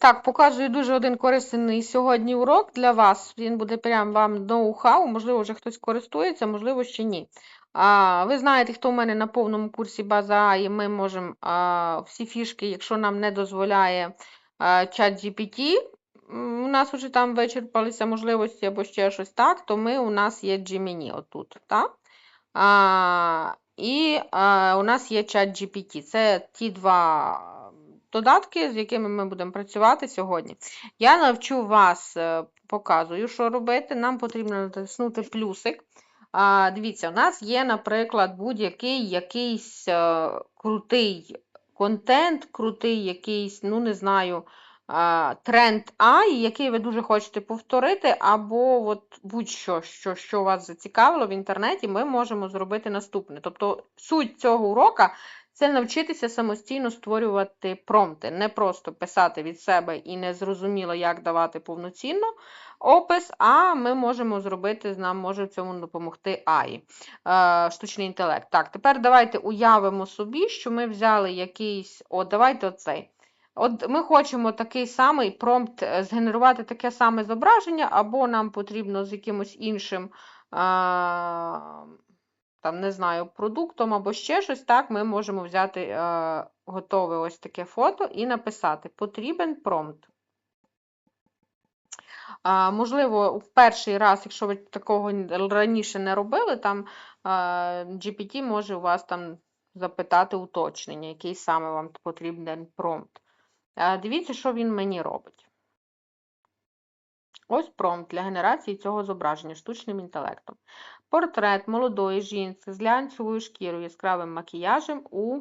Так, показую дуже один корисний сьогодні урок для вас. Він буде прям вам ноу-хау, можливо, вже хтось користується, можливо, ще ні. А, ви знаєте, хто в мене на повному курсі база А, і ми можемо а, всі фішки, якщо нам не дозволяє а, чат GPT, у нас вже там вичерпалися можливості або ще щось так, то ми у нас є Gemini отут, так? А, і а, у нас є чат GPT. Це ті два додатки, з якими ми будемо працювати сьогодні. Я навчу вас, е, показую, що робити. Нам потрібно натиснути плюсик. А, дивіться, у нас є, наприклад, будь-який якийсь е, крутий контент, крутий якийсь, ну не знаю, тренд AI, який ви дуже хочете повторити, або от будь-що, що, що вас зацікавило в інтернеті, ми можемо зробити наступне. Тобто суть цього урока це навчитися самостійно створювати промпти, не просто писати від себе і не зрозуміло, як давати повноцінно опис, а ми можемо зробити, нам може в цьому допомогти AI, е, штучний інтелект. Так, тепер давайте уявимо собі, що ми взяли якийсь, от давайте оцей. От ми хочемо такий самий промпт е, згенерувати таке саме зображення, або нам потрібно з якимось іншим. А, там, не знаю, продуктом або ще щось, так, ми можемо взяти е, готове ось таке фото і написати потрібен промпт. А, можливо, в перший раз, якщо ви такого раніше не робили, там е, GPT може у вас там запитати уточнення, який саме вам потрібен промпт. Е, дивіться, що він мені робить. Ось промпт для генерації цього зображення штучним інтелектом. Портрет молодої жінки з глянцевою шкірою, яскравим макіяжем у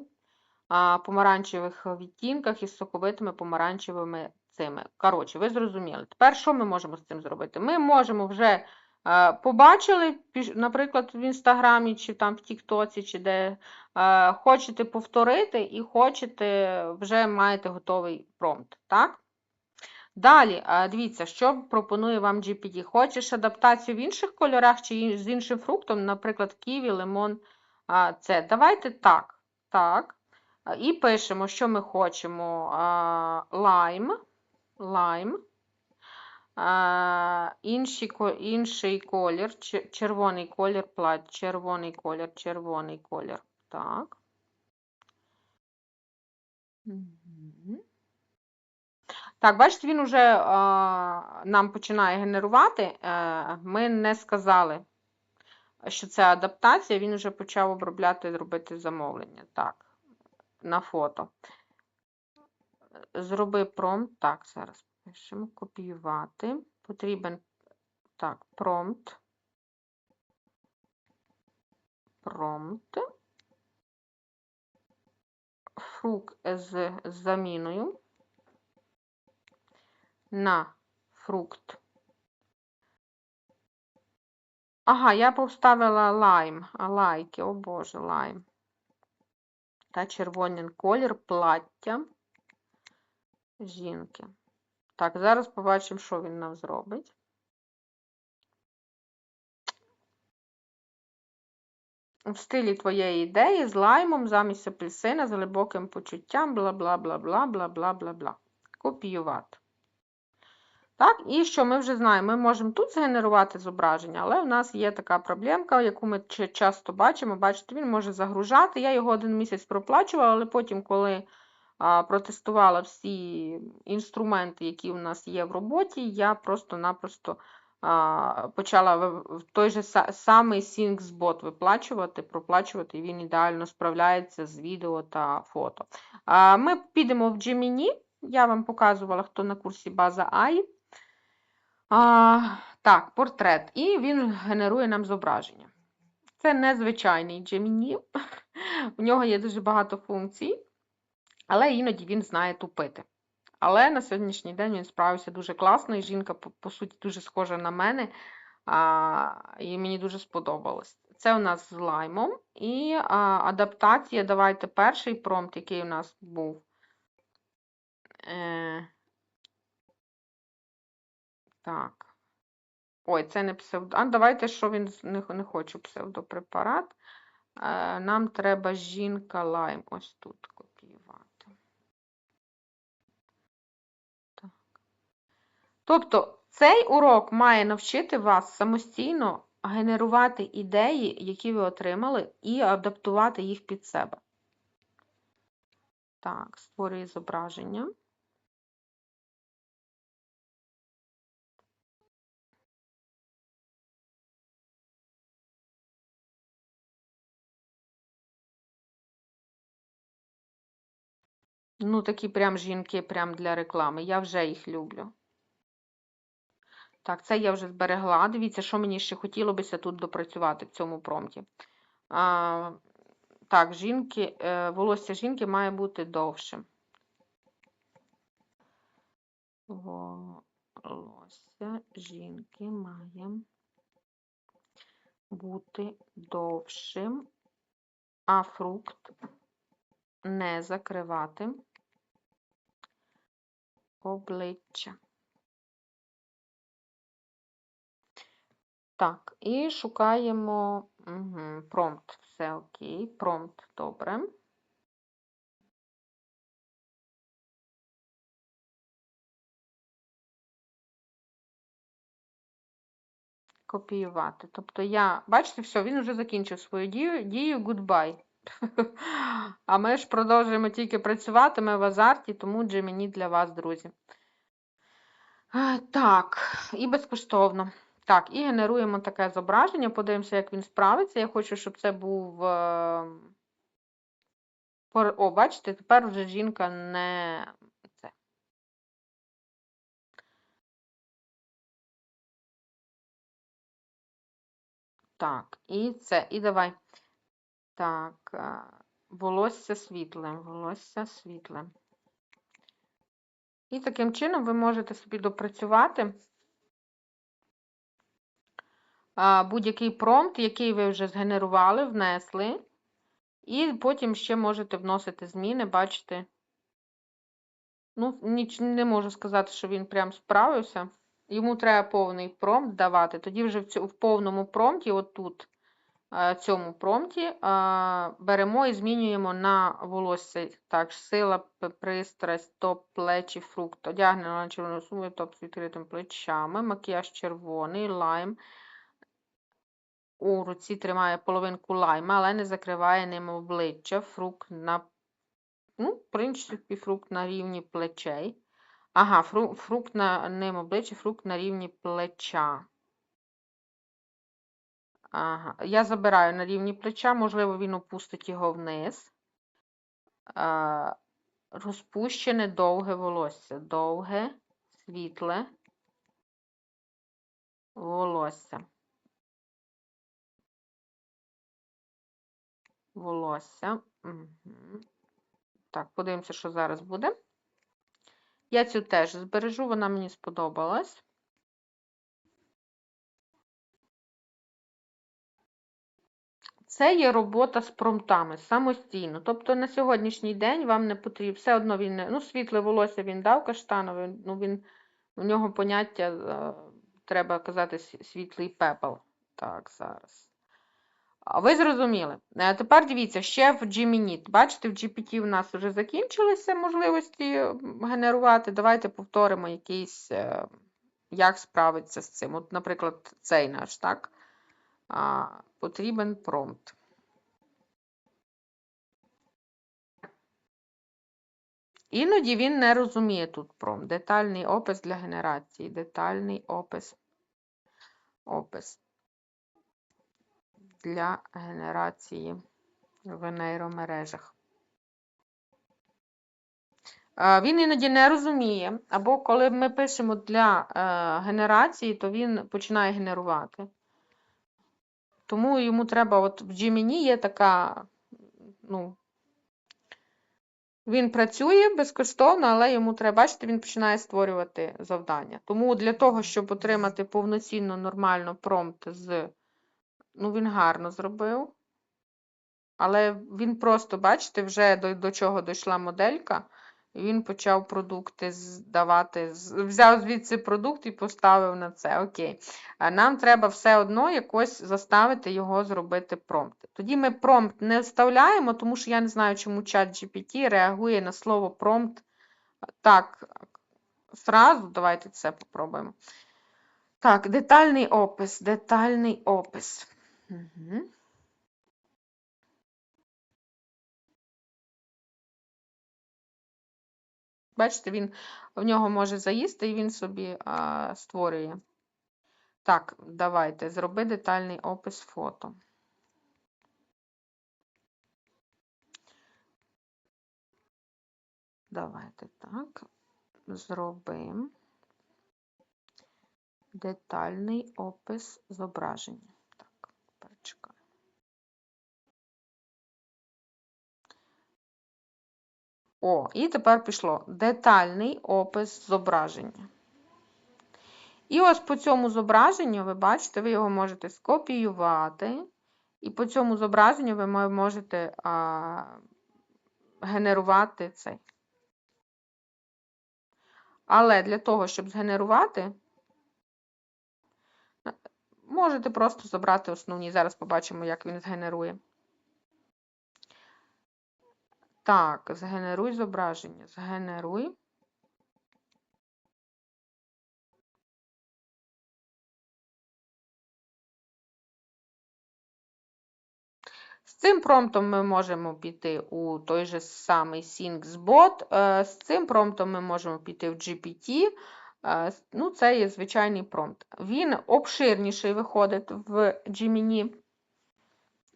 а, помаранчевих відтінках із соковитими помаранчевими цими. Коротше, ви зрозуміли. Тепер що ми можемо з цим зробити? Ми можемо вже а, побачили, наприклад, в Інстаграмі, чи там в Тіктоці, чи де а, хочете повторити і хочете, вже маєте готовий промпт. так? Далі, дивіться, що пропонує вам GPT. Хочеш адаптацію в інших кольорах чи з іншим фруктом, наприклад, ківі, лимон, це. Давайте так. так. І пишемо, що ми хочемо. Лайм. Лайм. Інший, інший колір, червоний колір, плать, червоний колір, червоний колір. Так. Так, бачите, він вже е, нам починає генерувати. Е, Ми не сказали, що це адаптація, він вже почав обробляти, робити замовлення. Так, на фото. Зроби промпт. Так, зараз пишемо. Копіювати. Потрібен так, промпт. Промпт. Фрук з заміною на фрукт. Ага, я поставила лайм, лайки, о Боже, лайм. Та червоний колір плаття жінки. Так, зараз побачимо, що він нам зробить. У стилі твоєї ідеї з лаймом замість апельсина з глибоким почуттям, бла бла бла бла бла бла бла бла. Копіювати. Так, І що ми вже знаємо, ми можемо тут згенерувати зображення, але у нас є така проблемка, яку ми часто бачимо. Бачите, він може загружати. Я його один місяць проплачувала, але потім, коли а, протестувала всі інструменти, які у нас є в роботі, я просто-напросто почала в той же самий SyncSbot виплачувати, проплачувати, і він ідеально справляється з відео та фото. Ми підемо в Gemini. Я вам показувала, хто на курсі база AI. А, Так, портрет. І він генерує нам зображення. Це незвичайний Gemini. У нього є дуже багато функцій, але іноді він знає тупити. Але на сьогоднішній день він справився дуже класно, і жінка, по, суті, дуже схожа на мене, а, і мені дуже сподобалось. Це у нас з лаймом. І а, адаптація. Давайте перший промпт, який у нас був. Е, так. Ой, це не псевдо. А давайте, що він не, не хочу псевдопрепарат. Е, нам треба жінка лайм. Ось тут копіювати. Так. Тобто цей урок має навчити вас самостійно генерувати ідеї, які ви отримали, і адаптувати їх під себе. Так, створюю зображення. Ну, такі прям жінки прям для реклами. Я вже їх люблю. Так, це я вже зберегла. Дивіться, що мені ще хотілося тут допрацювати в цьому промпті. А, так, жінки, е, волосся жінки має бути довшим. Волосся жінки має бути довшим, а фрукт не закривати обличчя. Так, і шукаємо угу, промпт. Все окей. Промпт добре. Копіювати. Тобто я, бачите, все, він вже закінчив свою дію, дію goodbye. А ми ж продовжуємо тільки працювати, ми в азарті, тому Gemini для вас, друзі. Так, і безкоштовно. Так, і генеруємо таке зображення. Подивимося, як він справиться. Я хочу, щоб це був. е, О, бачите, тепер вже жінка не це. Так, і це. І давай. Так, волосся світле, волосся світле. І таким чином ви можете собі допрацювати будь-який промпт, який ви вже згенерували, внесли, і потім ще можете вносити зміни, бачите. Ну, ніч, не можу сказати, що він прям справився. Йому треба повний промпт давати. Тоді вже в, цю, в повному промпті, отут, цьому промпті, е, беремо і змінюємо на волосся. Так, сила, пристрасть, топ, плечі, фрукт. Одягнено на червону суму, топ з відкритими плечами, макіяж червоний, лайм. У руці тримає половинку лайма, але не закриває ним обличчя. Фрукт на, ну, в принципі, фрукт на рівні плечей. Ага, фру, фрукт на ним обличчя, фрукт на рівні плеча. Ага. Я забираю на рівні плеча, можливо, він опустить його вниз. А, розпущене довге волосся. Довге, світле волосся. Волосся. Угу. Так, подивимося, що зараз буде. Я цю теж збережу, вона мені сподобалась. Це є робота з промптами самостійно. Тобто на сьогоднішній день вам не потрібно, все одно він не, ну, світле волосся він дав каштанове, ну він, у нього поняття, е, треба казати, світлий пепел. Так, зараз. Ви зрозуміли. Е, Тепер дивіться, ще в Gemini. Бачите, в GPT в нас вже закінчилися можливості генерувати. Давайте повторимо якийсь, е, як справитися з цим. От, наприклад, цей наш, так? А, Потрібен промпт. Іноді він не розуміє тут промпт. Детальний опис для генерації. Детальний опис. Опис для генерації в нейромережах. Він іноді не розуміє, або коли ми пишемо для е, генерації, то він починає генерувати. Тому йому треба, от в Gemini є така, ну, він працює безкоштовно, але йому треба, бачите, він починає створювати завдання. Тому для того, щоб отримати повноцінно нормально промпт з, ну, він гарно зробив. Але він просто, бачите, вже до, до чого дійшла моделька, він почав продукти здавати, взяв звідси продукт і поставив на це. Окей. А нам треба все одно якось заставити його зробити промпт. Тоді ми промпт не вставляємо, тому що я не знаю, чому чат GPT реагує на слово промпт так зразу. Давайте це попробуємо. Так, детальний опис, детальний опис. Угу. Бачите, він в нього може заїсти і він собі а, створює. Так, давайте зроби детальний опис фото. Давайте так. Зробимо детальний опис зображення. Так, перечекаю. О, і тепер пішло детальний опис зображення. І ось по цьому зображенню, ви бачите, ви його можете скопіювати, і по цьому зображенню ви можете а, генерувати цей. Але для того, щоб згенерувати, можете просто забрати основні. Зараз побачимо, як він згенерує. Так, згенеруй зображення. Згенеруй. З цим промптом ми можемо піти у той же самий SyncSbot. Е, З цим промптом ми можемо піти в GPT. Е, Ну, це є звичайний промпт. Він обширніший виходить в Gemini,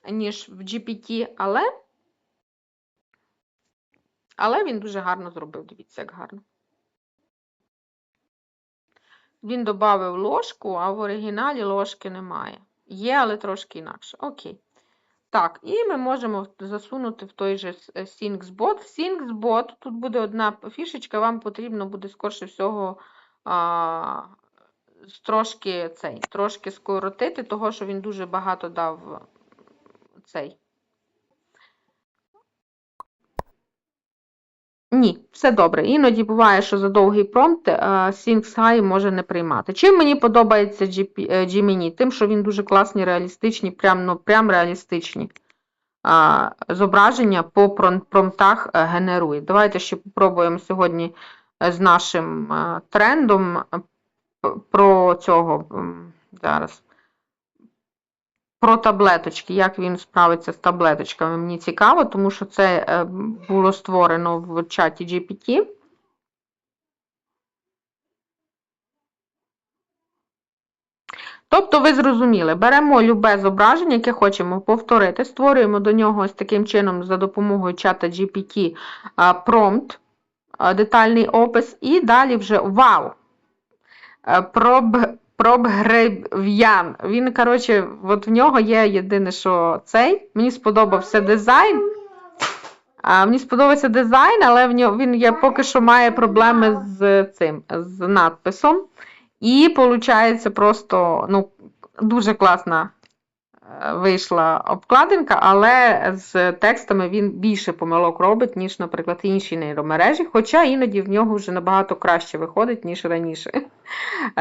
ніж в GPT, але але він дуже гарно зробив. Дивіться, як гарно. Він додав ложку, а в оригіналі ложки немає. Є, але трошки інакше. Окей. Так, і ми можемо засунути в той же SyncSbot. В SyncSbot тут буде одна фішечка, вам потрібно буде, скорше всього, а, трошки цей, трошки скоротити, того, що він дуже багато дав цей. Ні, все добре. Іноді буває, що за довгий промпт SyncSci може не приймати. Чим мені подобається Gemini? Тим, що він дуже класні, реалістичні, прям, ну, прям реалістичні а, зображення по промптах е, генерує. Давайте ще попробуємо сьогодні з нашим трендом про цього зараз. Про таблеточки, як він справиться з таблеточками, мені цікаво, тому що це е, було створено в чаті GPT. Тобто, ви зрозуміли, беремо любе зображення, яке хочемо повторити, створюємо до нього ось таким чином за допомогою чата GPT промпт, детальний опис, і далі вже вау! Проб Пробгреб'ян. Він, коротше, от в нього є єдине, що цей. Мені сподобався дизайн. А, Мені сподобався дизайн, але в нього він є, поки що має проблеми з цим, з надписом. І, виходить, просто ну, дуже класна е, вийшла обкладинка, але з текстами він більше помилок робить, ніж, наприклад, інші нейромережі, хоча іноді в нього вже набагато краще виходить, ніж раніше.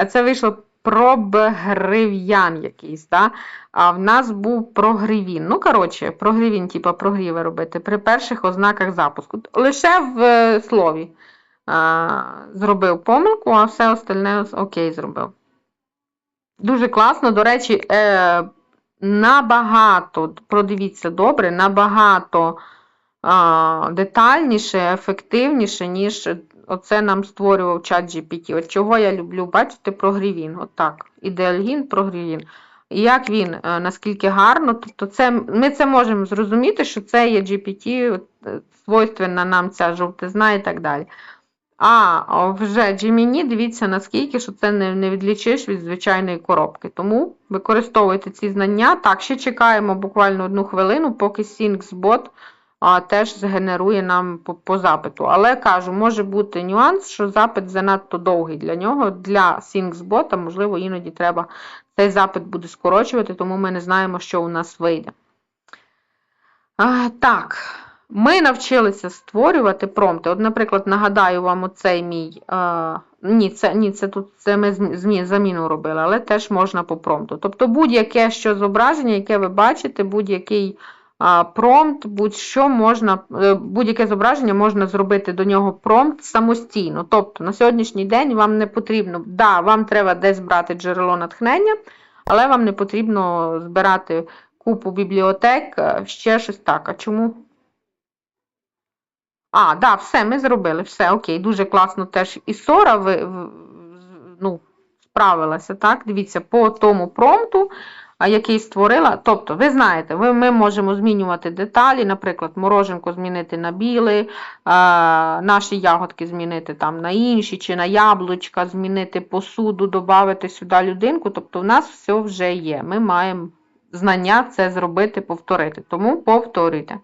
Це вийшло пробгрив'ян якийсь. Да? А в нас був прогрівін. Ну, коротше, прогрівін, типу прогріви робити при перших ознаках запуску. Лише в е, слові а, зробив помилку, а все остальне окей зробив. Дуже класно, до речі, е, набагато, продивіться добре, набагато детальніше, ефективніше, ніж Оце нам створював чат GPT. От чого я люблю, бачите, прогрівін. Отак. Ідеальгін, прогрівін. І як він, е, наскільки гарно, тобто це, ми це можемо зрозуміти, що це є GPT, е, свойственна нам ця жовтизна і так далі. А вже Gemini, дивіться, наскільки, що це не не відлічиш від звичайної коробки. Тому використовуйте ці знання. Так, ще чекаємо буквально одну хвилину, поки SyncSbot а, теж згенерує нам по, по запиту. Але кажу, може бути нюанс, що запит занадто довгий для нього. Для SyncSbot, можливо, іноді треба цей запит буде скорочувати, тому ми не знаємо, що у нас вийде. А, Так, ми навчилися створювати промпти. От, наприклад, нагадаю вам оцей мій. А, ні, це ні, це тут це ми змі, заміну робили, але теж можна по промпту. Тобто будь-яке що зображення, яке ви бачите, будь-який промпт, будь-що можна, е, будь-яке зображення можна зробити до нього промпт самостійно. Тобто на сьогоднішній день вам не потрібно, да, вам треба десь брати джерело натхнення, але вам не потрібно збирати купу бібліотек, е, ще щось так. А чому? А, да, все, ми зробили, все, окей, дуже класно теж і Сора ви, ну, справилася, так? Дивіться, по тому промпту, який створила. Тобто, ви знаєте, ви, ми можемо змінювати деталі, наприклад, мороженку змінити на білий, наші ягодки змінити там на інші, чи на яблучка, змінити посуду, додати сюди людинку. Тобто, в нас все вже є. Ми маємо знання це зробити, повторити. Тому повторюйте.